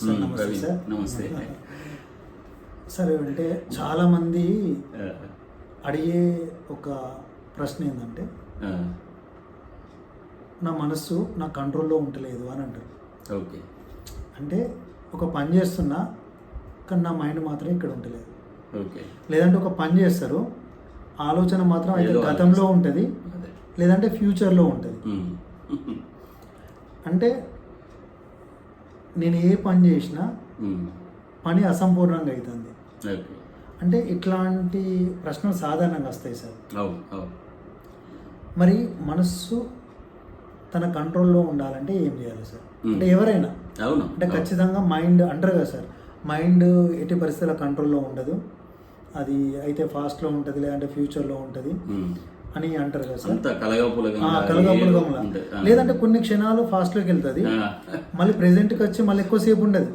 Sir నమస్తే sir. నమస్తే. Sir అంటే చాలామంది అడిగే ఒక ప్రశ్న ఏంటంటే నా మనస్సు నా కంట్రోల్లో ఉండలేదు అని అంటారు. ఓకే. అంటే ఒక పని చేస్తున్నా కానీ నా మైండ్ మాత్రం ఇక్కడ ఉండలేదు. ఓకే. లేదంటే ఒక పని చేస్తారు ఆలోచన మాత్రం అయితే గతంలో. ఉంటుంది లేదంటే ఫ్యూచర్లో ఉంటుంది. అంటే నేను ఏ పని చేసినా. పని అసంపూర్ణంగా అవుతుంది అంటే ఇట్లాంటి ప్రశ్నలు సాధారణంగా వస్తాయి సార్ మరి మనస్సు తన కంట్రోల్లో ఉండాలంటే ఏం చేయాలి సార్. అంటే ఎవరైనా అంటే. ఖచ్చితంగా మైండ్ అంటారు కదా సార్ మైండ్ ఎట్టి పరిస్థితుల కంట్రోల్లో ఉండదు అది అయితే ఫాస్ట్లో ఉంటుంది లేదంటే ఫ్యూచర్లో ఉంటుంది. అని అంటారు కదా సార్. కలగాపులగంలా. లేదంటే కొన్ని క్షణాలు ఫాస్ట్లోకి వెళ్తుంది. ఆ, మళ్ళీ ప్రెజెంట్కి వచ్చి మళ్ళీ ఎక్కువసేపు ఉండదు.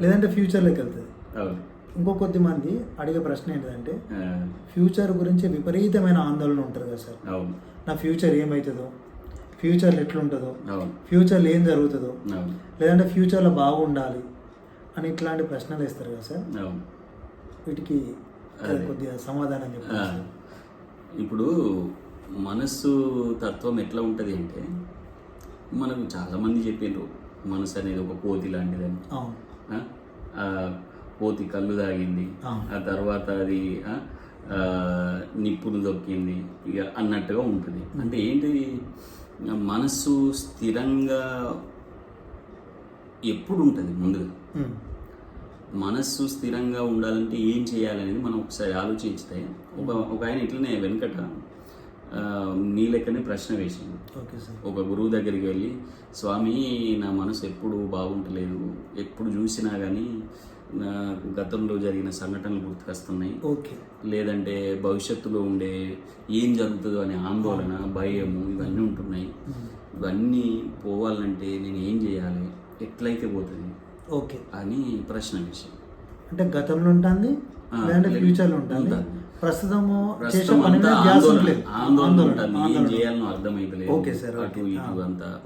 లేదంటే ఫ్యూచర్లోకి వెళ్తుంది. అవును. ఇంకో కొద్ది మంది అడిగే ప్రశ్న ఏంటంటే ఫ్యూచర్ గురించి విపరీతమైన ఆందోళన ఉంటుంది కదా సార్. నా ఫ్యూచర్ ఏమవుతుందో ఫ్యూచర్లో ఎట్లుంటుందో ఫ్యూచర్లో ఏం జరుగుతుందో లేదంటే ఫ్యూచర్లో బాగుండాలి అని ఇట్లాంటి ప్రశ్నలు వేస్తారు కదా సార్. వీటికి. కొద్దిగా సమాధానం సార్. ఇప్పుడు మనస్సు తత్వం ఎట్లా ఉంటుంది అంటే మనకు చాలామంది చెప్పిండ్రు మనసు అనేది ఒక కోతి లాంటిదని. కోతి కళ్ళు తాగింది ఆ. తర్వాత అది నిప్పులు దొక్కింది ఇక అన్నట్టుగా ఉంటుంది. అంటే ఏంటి మనస్సు స్థిరంగా ఎప్పుడు ఉంటుంది ముందుగా. మనస్సు స్థిరంగా ఉండాలంటే ఏం చేయాలనేది మనం ఒకసారి ఆలోచించితే ఒక ఒక ఆయన ఇట్లనే వెనకట నీ లెక్కనే ప్రశ్న సార్. ఒక గురువు దగ్గరికి వెళ్ళి స్వామి నా మనసు ఎప్పుడు బాగుంటలేదు. ఎప్పుడు చూసినా కానీ నా గతంలో జరిగిన సంఘటనలు గుర్తుకొస్తున్నాయి. ఓకే. లేదంటే భవిష్యత్తులో ఉండే ఏం జరుగుతుందో అనే ఆందోళన భయము ఇవన్నీ ఉంటున్నాయి. ఇవన్నీ పోవాలంటే నేను ఏం చేయాలి? ఎట్లయితే పోతుంది? ఓకే. అని ప్రశ్న విషయం అంటే గతంలో ఉంటుంది. ఫ్యూచర్లో ఉంటుంది. ప్రస్తుతము చేసే పని మీద ధ్యాస ఆందోళన ఉండలేదు. ఉంటుంది. ఏం. చేయాలనో అర్థమైతలేదు. ఓకే సార్, అటు. ఇటు. అంతా?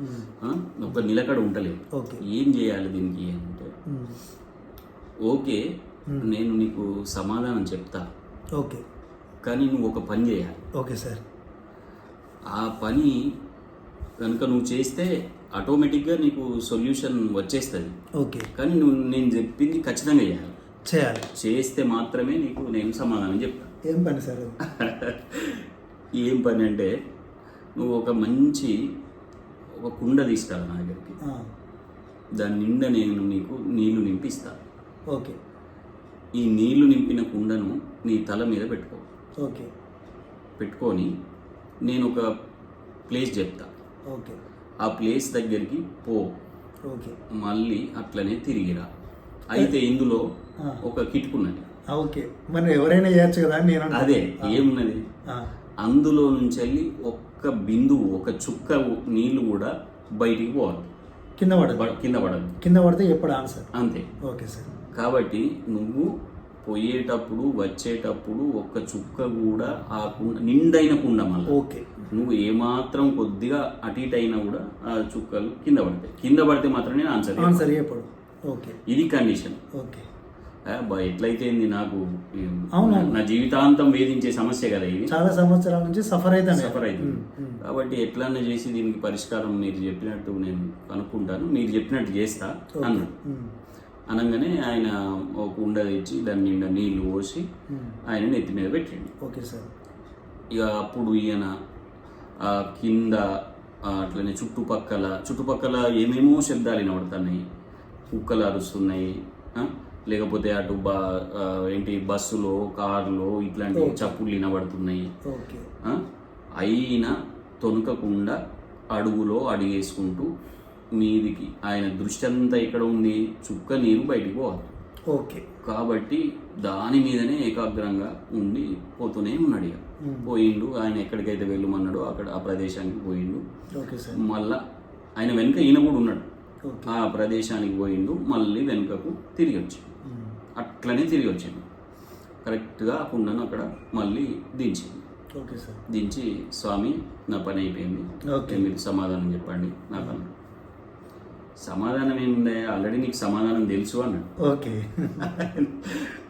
ఒక నిలకడ ఉంటలేదు. ఓకే. ఏం చేయాలి దీనికి అంటే. ఓకే. నేను నీకు సమాధానం చెప్తా. ఓకే. కానీ నువ్వు ఒక పని చేయాలి. Okay sir. ఆ పని కనుక నువ్వు చేస్తే ఆటోమేటిక్గా నీకు సొల్యూషన్ వచ్చేస్తుంది. ఓకే. కానీ నువ్వు నేను చెప్పింది ఖచ్చితంగా చేయాలి. చేయాలి. చేస్తే మాత్రమే నీకు నేను సమాధానం చెప్తాను ఏం పని సార్? ఏం పని అంటే నువ్వు ఒక మంచి ఒక కుండ తీసుకురా నా దగ్గరికి. దాని నిండా నేను నీకు నీళ్ళు నింపిస్తా. ఓకే. ఈ నీళ్ళు నింపిన కుండను నీ తల మీద పెట్టుకో. ఓకే. పెట్టుకొని నేను ఒక ప్లేస్ చెప్తా. ఓకే. ఆ ప్లేస్ దగ్గరికి పో. ఓకే. మళ్ళీ అట్లనే తిరిగిరా. అయితే ఇందులో. ఒక కిటుకున్నది ఓకే. మరి ఎవరైనా చేయొచ్చు కదా నేను. అదే ఏమున్నది? అందులో నుంచి వెళ్ళి ఒక్క బిందువు ఒక చుక్క నీళ్ళు కూడా బయటికి పోవాలి కింద పడదు పడ- కింద పడదు కింద పడితే ఎప్పుడు ఆన్సర్? అంతే. Okay sir. కాబట్టి నువ్వు పోయేటప్పుడు వచ్చేటప్పుడు ఒక్క చుక్క కూడా ఆ కుండ నిండైన కుండ మళ్ళీ. ఓకే. నువ్వు ఏమాత్రం కొద్దిగా అటు ఇటు అయినా కూడా ఆ చుక్కలు కింద పడతాయి. కింద పడితే మాత్రం నేను ఆన్సర్. ఆన్సర్ ఎప్పుడు ఓకే. ఇది కండిషన్. ఓకే. ఆ, బా ఎట్లయితే ఏంది నాకు. నా జీవితాంతం వేధించే సమస్య కదా ఇది. చాలా సంవత్సరాల నుంచి సఫర్ అవుతాను సఫర్ అవుతుంది కాబట్టి ఎట్లన్నా చేసి దీనికి పరిష్కారం మీరు చెప్పినట్టు నేను కనుక్కుంటాను మీరు చెప్పినట్టు చేస్తా అన్నాడు. అనగానే ఆయన ఒక కుండ తెచ్చి దాని నిండా నీళ్ళు పోసి ఆయన నెత్తి మీద పెట్టిండు. Okay sir. ఇక అప్పుడు ఈయన కింద అట్లనే చుట్టుపక్కల చుట్టుపక్కల ఏమేమో శబ్దాలు వినబడుతున్నాయి. కుక్కలు అరుస్తున్నాయి? లేకపోతే అటు బా ఏంటి బస్సులో కారులో ఇట్లాంటి చప్పులు వినబడుతున్నాయి? అయినా తొనకకుండా అడుగులో అడిగేసుకుంటూ మీదికి ఆయన దృష్టి అంతా ఎక్కడ ఉంది? చుక్క నీరు బయటికి పోవాలి. ఓకే. కాబట్టి దాని మీదనే ఏకాగ్రంగా ఉండి పోతూనే ఉన్నాడు ఇక. పోయిండు ఆయన ఎక్కడికైతే వెళ్ళమన్నాడో అక్కడ ఆ ప్రదేశానికి పోయిండు. Okay sir. మళ్ళా ఆయన వెనుక ఈయన కూడా ఉన్నాడు. ఆ ప్రదేశానికి పోయిండు మళ్ళీ వెనుకకు తిరిగి వచ్చిండు. అట్లనే తిరిగి వచ్చిండు కరెక్ట్గా ఆ కుండను అక్కడ మళ్ళీ దించింది ఓకే సార్. దించి స్వామి నా పని అయిపోయింది. ఓకే. మీరు సమాధానం చెప్పండి నాకు అన్నాడు సమాధానం ఏముంది ఆల్రెడీ నీకు సమాధానం తెలుసు అన్నాడు. ఓకే.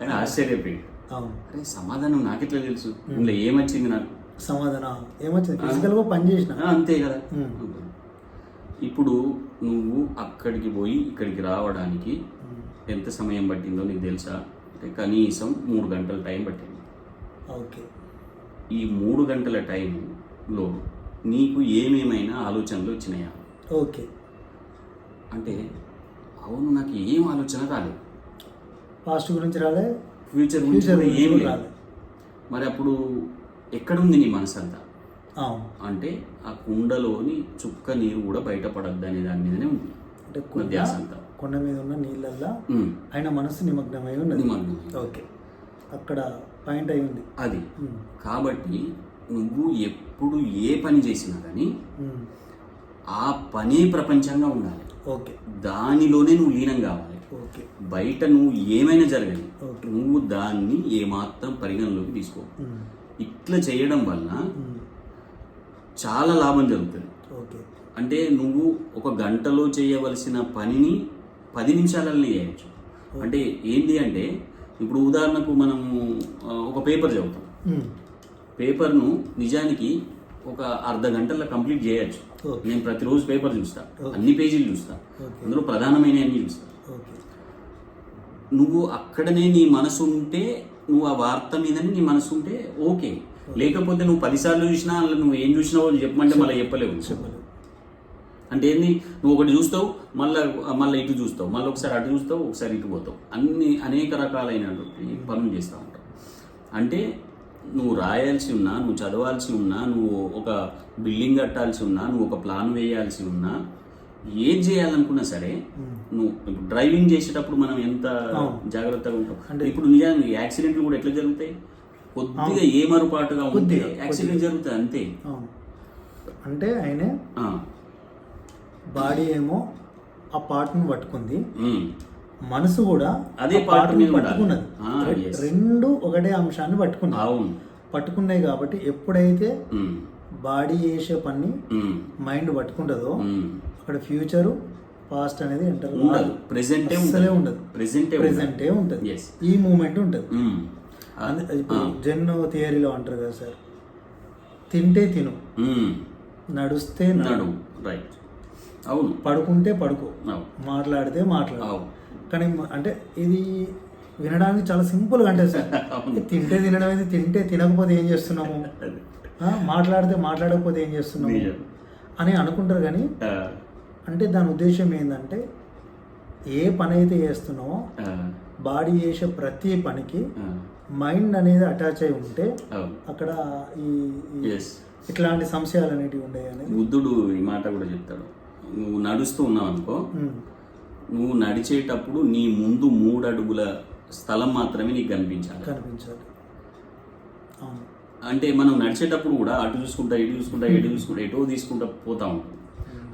ఆయన ఆశ్చర్యపోయాడు. అవును. అరే సమాధానం నాకెట్లా తెలుసు? ఇందులో ఏమొచ్చింది నాకు? సమాధానం. ఏమొచ్చింది? ఫిజికల్గా పని చేసిన? అంతే కదా. ఇప్పుడు నువ్వు అక్కడికి పోయి ఇక్కడికి రావడానికి ఎంత సమయం పట్టిందో నీకు తెలుసా? అంటే కనీసం మూడు గంటల టైం పట్టింది. ఓకే. ఈ మూడు గంటల టైంలో నీకు ఏమేమైనా ఆలోచనలు వచ్చినాయా? ఓకే. అంటే అవును నాకు ఏం ఆలోచన రాలేదు. పాస్ట్ గురించి రాలే? ఫ్యూచర్ గురించి ఫ్యూచర్ కూడా గురించి ఏం కూడా లేదు. రాలే. మరి అప్పుడు ఎక్కడుంది నీ మనసు అంతా అంటే ఆ కుండలోని చుక్క నీరు కూడా బయటపడద్దు అనే దాని మీదనే ఉంది. అంటే ధ్యాస అంతా కొండ మీద ఉన్న నీళ్ళల్లో ఆయన మనసు నిమగ్నమై ఉన్నది. ఓకే. అక్కడ పాయింట్ అయి ఉంది. అది. కాబట్టి నువ్వు ఎప్పుడు ఏ పని చేసినా కానీ. ఆ పనే ప్రపంచంగా ఉండాలి. ఓకే. దానిలోనే నువ్వు లీనం కావాలి. ఓకే. బయట నువ్వు ఏమైనా జరగని ఓకే. నువ్వు దాన్ని ఏమాత్రం పరిగణలోకి తీసుకో. ఇట్లా చేయడం వల్ల. చాలా లాభం జరుగుతుంది. ఓకే. అంటే నువ్వు ఒక గంటలో చేయవలసిన పనిని పది నిమిషాలలో చేయొచ్చు అంటే ఏంటి అంటే ఇప్పుడు ఉదాహరణకు మనము ఒక పేపర్ చదువుతాం. పేపర్ను నిజానికి ఒక అర్ధ గంటల్లో కంప్లీట్ చేయొచ్చు. నేను ప్రతిరోజు పేపర్ చూస్తా. అన్ని పేజీలు చూస్తా. అందులో ప్రధానమైన అన్ని చూస్తా. నువ్వు అక్కడనే నీ మనసు ఉంటే నువ్వు ఆ వార్త మీదనే నీ మనసు ఉంటే ఓకే. లేకపోతే నువ్వు పదిసార్లు చూసినా అందులో నువ్వు ఏం చూసినావో చెప్పమంటే మళ్ళీ చెప్పలేవు. అంటే ఏంది? నువ్వు ఒకటి చూస్తావు మళ్ళీ మళ్ళీ ఇటు చూస్తావు మళ్ళీ ఒకసారి అటు చూస్తావు ఒకసారి ఇటు పోతావు. అన్ని అనేక రకాలైనటువంటి పనులు చేస్తూ ఉంటావు. అంటే నువ్వు రాయాల్సి ఉన్నా నువ్వు చదవాల్సి ఉన్నా నువ్వు ఒక బిల్డింగ్ కట్టాల్సి ఉన్నా నువ్వు ఒక ప్లాన్ వేయాల్సి ఉన్నా ఏం చేయాలనుకున్నా సరే. నువ్వు డ్రైవింగ్ చేసేటప్పుడు మనం ఎంత. జాగ్రత్తగా ఉంటాం? అంటే- ఇప్పుడు నిజానికి యాక్సిడెంట్లు కూడా ఎట్లా జరుగుతాయి? కొద్దిగా ఏమరుపాటుగా ఉంటే యాక్సిడెంట్ జరుగుతుంది అంతే. అంటే ఆయనే బాడీ ఏమో ఆ పార్ట్ను పట్టుకుంది. మనసు కూడా అదే ఆ part part ని మీద ఉండాలి. పట్టుకున్నది. రెండు ఒకటే అంశాన్ని పట్టుకున్నాయి పట్టుకున్నాయి కాబట్టి ఎప్పుడైతే బాడీ చేసే పని మైండ్ పట్టుకుంటుందో. అక్కడ ఫ్యూచరు పాస్ట్ అనేది ఉండదు. ప్రెసెంటే అస్సలే ఉండదు. ప్రెసెంటే ప్రెసెంటే ఉంటుంది. ఈ మూమెంట్ ఉంటుంది. జెన్ థియరీలో అంటారు కదా సార్. తింటే తిను. నడుస్తే నడు. నడు. రైట్ అవును. పడుకుంటే పడుకో. మాట్లాడితే మాట్లాడు. కానీ అంటే ఇది వినడానికి చాలా సింపుల్గా అంటే సార్. తింటే తినడం అయితే తింటే తినకపోతే ఏం చేస్తున్నాము? మాట్లాడితే మాట్లాడకపోతే ఏం చేస్తున్నాము. అని అనుకుంటారు కానీ అంటే దాని ఉద్దేశం ఏంటంటే ఏ పని అయితే చేస్తున్నామో బాడీ చేసే ప్రతి పనికి మైండ్ అనేది అటాచ్ అయి ఉంటే అక్కడ ఈ ఇట్లాంటి సంశయాలు అనేటివి ఉండేవి బుద్ధుడు ఈ మాట కూడా చెప్తాడు. నువ్వు నడుస్తూ ఉన్నావు అనుకో. నువ్వు నడిచేటప్పుడు నీ ముందు మూడు అడుగుల స్థలం మాత్రమే నీకు కనిపించాలి. కనిపించాలి. అంటే మనం నడిచేటప్పుడు కూడా అటు చూసుకుంటా ఇటు చూసుకుంటా ఇటు చూసుకుంటా ఎటో తీసుకుంటా పోతా ఉంటాం.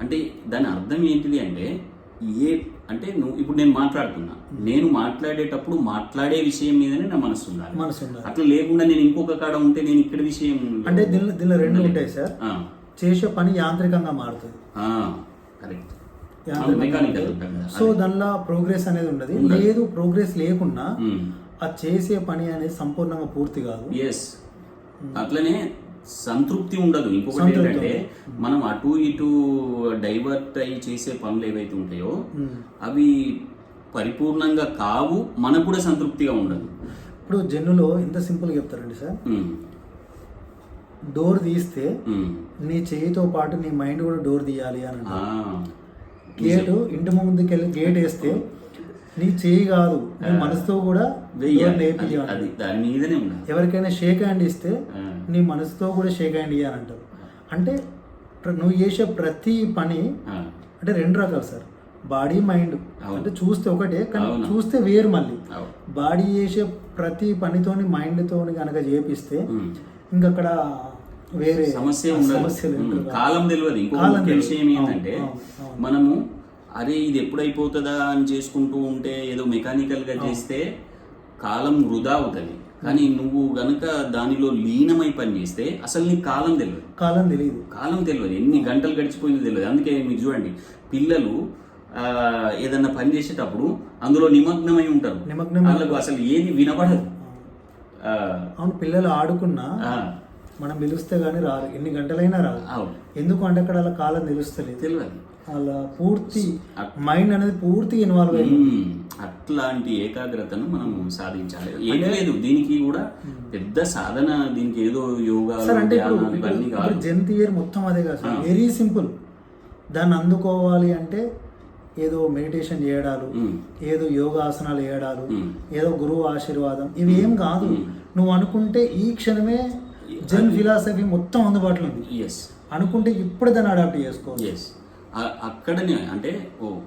అంటే దాని అర్థం ఏంటిది అంటే ఏ అంటే నువ్వు ఇప్పుడు నేను మాట్లాడుతున్నా. నేను మాట్లాడేటప్పుడు మాట్లాడే విషయం మీదనే నా మనసు ఉండాలి. అట్లా లేకుండా నేను ఇంకొక కాడ ఉంటే నేను ఇక్కడ విషయం అంటే దీనిలో దీనిలో రెండు ఉంటాయి సార్. చేసే పని యాంత్రికంగా మారుతుంది. కరెక్ట్. సో దానిలో ప్రోగ్రెస్ అనేది ఉండదు. లేదు ప్రోగ్రెస్ లేకున్నా ఆ చేసే పని అనేది సంపూర్ణంగా పూర్తి కాదు. ఎస్ అట్లనే సంతృప్తి ఉండదు. ఇంకొకటి ఏంటంటే మనం అటు ఇటు డైవర్ట్ అయ్యి చేసే పనులు ఏవైతే ఉంటాయో. అవి పరిపూర్ణంగా కావు మనకు కూడా సంతృప్తిగా ఉండదు. ఇప్పుడు జన్నులో ఎంత సింపుల్గా చెప్తారండి సార్. డోర్ తీస్తే. నీ చేయితో పాటు నీ మైండ్ కూడా డోర్ తీయాలి అని అంటారు. గేటు ఇంటి ముందుకు వెళ్ళి గేట్ వేస్తే నీ చేయి కాదు నీ మనసుతో కూడా ఎవరికైనా షేక్ హ్యాండ్ ఇస్తే నీ మనసుతో కూడా షేక్ హ్యాండ్ ఇవ్వాలంటారు అంటే నువ్వు చేసే ప్రతి పని అంటే రెండు రకాలు సార్. Body mind. అంటే చూస్తే ఒకటే కానీ. చూస్తే వేరు మళ్ళీ. బాడీ చేసే ప్రతి పనితోని మైండ్తోని కనుక చేపిస్తే ఉమ్. ఇంకా అక్కడ వేరే సమస్య ఉండదు. కాలం తెలియదు ఇంకో కాలం ముఖ్య తెలియదు. విషయం ఏంటంటే. మనము అరే ఇది ఎప్పుడు అయిపోతుందా అని చేసుకుంటూ ఉంటే ఏదో మెకానికల్గా చేస్తే కాలం వృధా అవుతుంది. కానీ నువ్వు గనుక దానిలో లీనమై పని చేస్తే అసలు నీకు కాలం తెలియదు కాలం తెలియదు కాలం తెలియదు ఎన్ని గంటలు గడిచిపోయిందో తెలియదు అందుకే మీరు చూడండి పిల్లలు ఏదన్నా పని చేసేటప్పుడు అందులో నిమగ్నమై ఉంటారు. నిమగ్నమై వాళ్ళకు అసలు ఏది వినపడదు ఆ, అవును పిల్లలు ఆడుకున్నా మనం పిలిస్తే గానీ రారు. ఎన్ని గంటలైనా అవును. ఎందుకు అంటే అక్కడ వాళ్ళ కాలం తెలుస్తలేదు తెలియదు. వాళ్ళ పూర్తి మైండ్ అనేది పూర్తి ఇన్వాల్వ్ అయ్యి మ్మ్. అట్లాంటి ఏకాగ్రతను మనం సాధించాలి. ఏం లేదు దీనికి కూడా పెద్ద సాధన దీనికి ఏదో యోగా అంటే ఇవన్నీ కాదు. మొత్తం అదే కాదు వెరీ సింపుల్. దాన్ని అందుకోవాలి అంటే ఏదో మెడిటేషన్ చేయడాలు. ఏదో యోగాసనాలు చేయడాలు మ్మ్. ఏదో గురువు ఆశీర్వాదం ఇవి ఏం కాదు. నువ్వు అనుకుంటే ఈ క్షణమే జన్ ఫిలాసఫీ మొత్తం అందుబాటులో ఉంది. ఎస్ అనుకుంటే ఇప్పుడు దాన్ని అడాప్ట్ చేసుకోవాలి ఎస్ అక్కడనే అంటే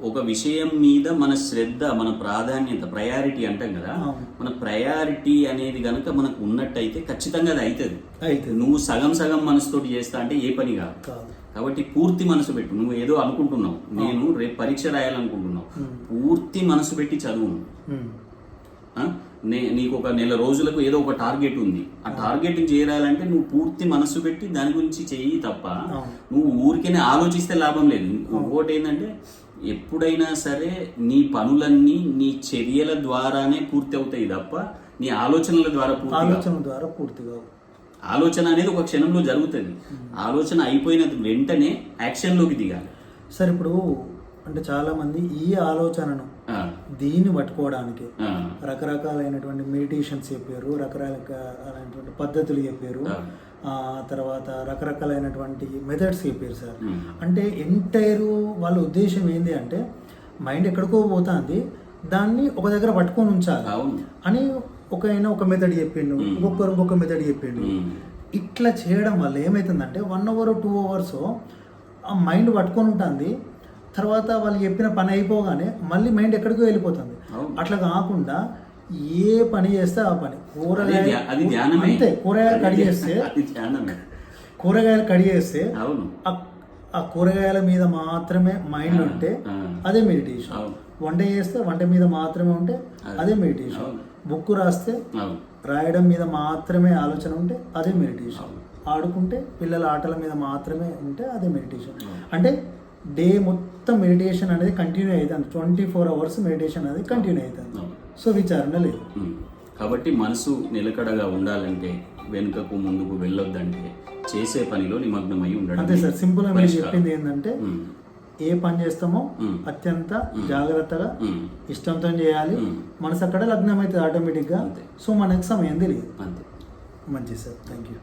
ఒక విషయం మీద మన శ్రద్ధ మన ప్రాధాన్యత ప్రయారిటీ అంటాం కదా. మన ప్రయారిటీ అనేది గనుక మనకు ఉన్నట్టయితే ఖచ్చితంగా అది అవుతుంది అయితే నువ్వు సగం సగం మనసుతోటి చేస్తా అంటే ఏ పని కాదు. కాదు. కాబట్టి పూర్తి మనసు పెట్టు నువ్వు ఏదో అనుకుంటున్నావు నేను రేపు పరీక్ష రాయాలనుకుంటున్నావు. పూర్తి మనసు పెట్టి చదువు మ్మ్. ఆ? నే నీకు ఒక నెల రోజులకు ఏదో ఒక టార్గెట్ ఉంది ఆ టార్గెట్ చేరాలంటే నువ్వు పూర్తి మనసు పెట్టి దాని గురించి చెయ్యి తప్ప. నువ్వు ఊరికేనే ఆలోచిస్తే లాభం లేదు ఇంకోటి ఏంటంటే ఎప్పుడైనా సరే నీ పనులన్నీ నీ చర్యల ద్వారానే పూర్తి అవుతాయి తప్ప నీ ఆలోచనల ద్వారా పూర్తి. ఆలోచన ద్వారా పూర్తిగా ఆలోచన అనేది ఒక క్షణంలో జరుగుతుంది. ఆలోచన అయిపోయిన వెంటనే యాక్షన్లోకి దిగాలి. సార్ ఇప్పుడు అంటే చాలా మంది ఈ ఆలోచనను దీన్ని పట్టుకోవడానికి రకరకాలైనటువంటి మెడిటేషన్స్ చెప్పారు రకరకాలైనటువంటి పద్ధతులు చెప్పారు. తర్వాత రకరకాలైనటువంటి మెథడ్స్ చెప్పారు సార్. అంటే ఎంటైర్ వాళ్ళ ఉద్దేశం ఏంటి అంటే మైండ్ ఎక్కడికో పోతుంది దాన్ని ఒక దగ్గర పట్టుకొని ఉంచాలి అని ఒక ఆయన ఒక మెథడ్ చెప్పిండు. ఇంకొకరు ఇంకొక మెథడ్ చెప్పిండు. ఇట్లా చేయడం వల్ల ఏమవుతుందంటే వన్ అవర్ టూ అవర్స్ ఆ మైండ్ పట్టుకొని ఉంటుంది తర్వాత వాళ్ళు చెప్పిన పని అయిపోగానే మళ్ళీ మైండ్ ఎక్కడికో వెళ్ళిపోతుంది. అట్లా కాకుండా ఏ పని చేస్తే ఆ పని అది కూరగాయ ధ్యా- అది ధ్యానమే అంతే కూరగాయలు ధ్యా- చేస్తే కూరగాయలు కట్ చేస్తే ఆ- కూరగాయల మీద మాత్రమే మైండ్ ఉంటే. అదే మెడిటేషన్. వంట చేస్తే వంట మీద మాత్రమే ఉంటే అదే. మెడిటేషన్. బుక్ రాస్తే రాయడం మీద మాత్రమే ఆలోచన ఉంటే అదే మెడిటేషన్. ఆడుకుంటే పిల్లల ఆటల మీద మాత్రమే ఉంటే అదే మెడిటేషన్. అంటే డే మొత్తం మెడిటేషన్ అనేది కంటిన్యూ అవుతుంది ట్వంటీ ఫోర్ అవర్స్ మెడిటేషన్ అనేది కంటిన్యూ అవుతుంది. సో విచారణ లేదు. కాబట్టి మనసు నిలకడగా ఉండాలంటే వెనుకకు ముందుకు వెళ్ళొద్దంటే చేసే పనిలో నిమగ్నమై ఉండడం అంతే సార్ సింపుల్గా. చెప్పింది ఏంటంటే. ఏ పని చేస్తామో. అత్యంత జాగ్రత్తగా. ఇష్టంతో చేయాలి. మనసు అక్కడ లగ్నం అవుతుంది ఆటోమేటిక్గా. సో మనకి సమయం తెలియదు అంతే మంచిది సార్ థ్యాంక్ యూ